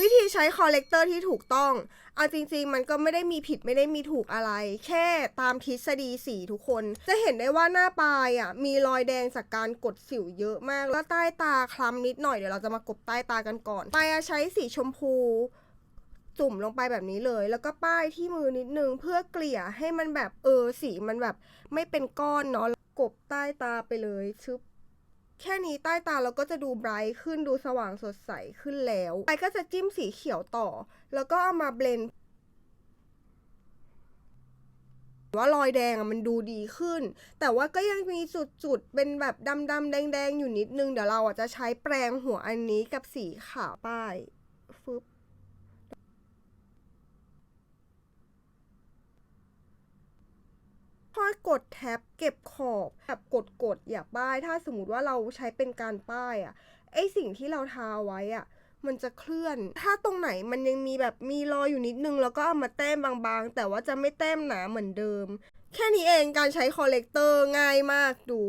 วิธีใช้คอลเลกเตอร์ที่ถูกต้อง เอาจริงๆ มันก็ไม่ได้มีผิดไม่ได้มีถูกอะไร แค่ตามทฤษฎีสีทุกคน จะเห็นได้ว่าหน้าปลายอะ มีรอยแดงจากการกดสิวเยอะมาก แล้วใต้ตาคล้ำนิดหน่อย เดี๋ยวเราจะมากบใต้ตากันก่อน ปลายอะใช้สีชมพู จุ่มลงไปแบบนี้เลย แล้วก็ป้ายที่มือนิดนึง เพื่อเกลี่ยให้มันแบบเออสีมันแบบ ไม่เป็นก้อนเนาะ กบใต้ตาไปเลยชึบ แค่นี้ใต้ตาเราก็จะดูไบรท์ขึ้นดูสว่างสดใสขึ้นแล้วไปก็จะจิ้มสีเขียวต่อ แล้วก็เอามาเบลนว่ารอยแดงอะมันดูดีขึ้น แต่ว่าก็ยังมีจุดๆ เป็นแบบดำๆ แดงๆ อยู่นิดนึง เดี๋ยวเราอะจะใช้แปรงหัวอันนี้กับสีขาวป้ายฟึบ ค่อยกดแท็บเก็บขอบแบบกดกดๆอย่าป้าย ถ้าสมมติว่าเราใช้เป็นการป้ายอะไอสิ่งที่เราทาไว้อะมันจะเคลื่อน ถ้าตรงไหนมันยังมีแบบมีรอยอยู่นิดนึง แล้วก็เอามาแต้มบางๆ แต่ว่าจะไม่แต้มหนาเหมือนเดิม แค่นี้เองการใช้คอลเลกเตอร์ง่ายมากดู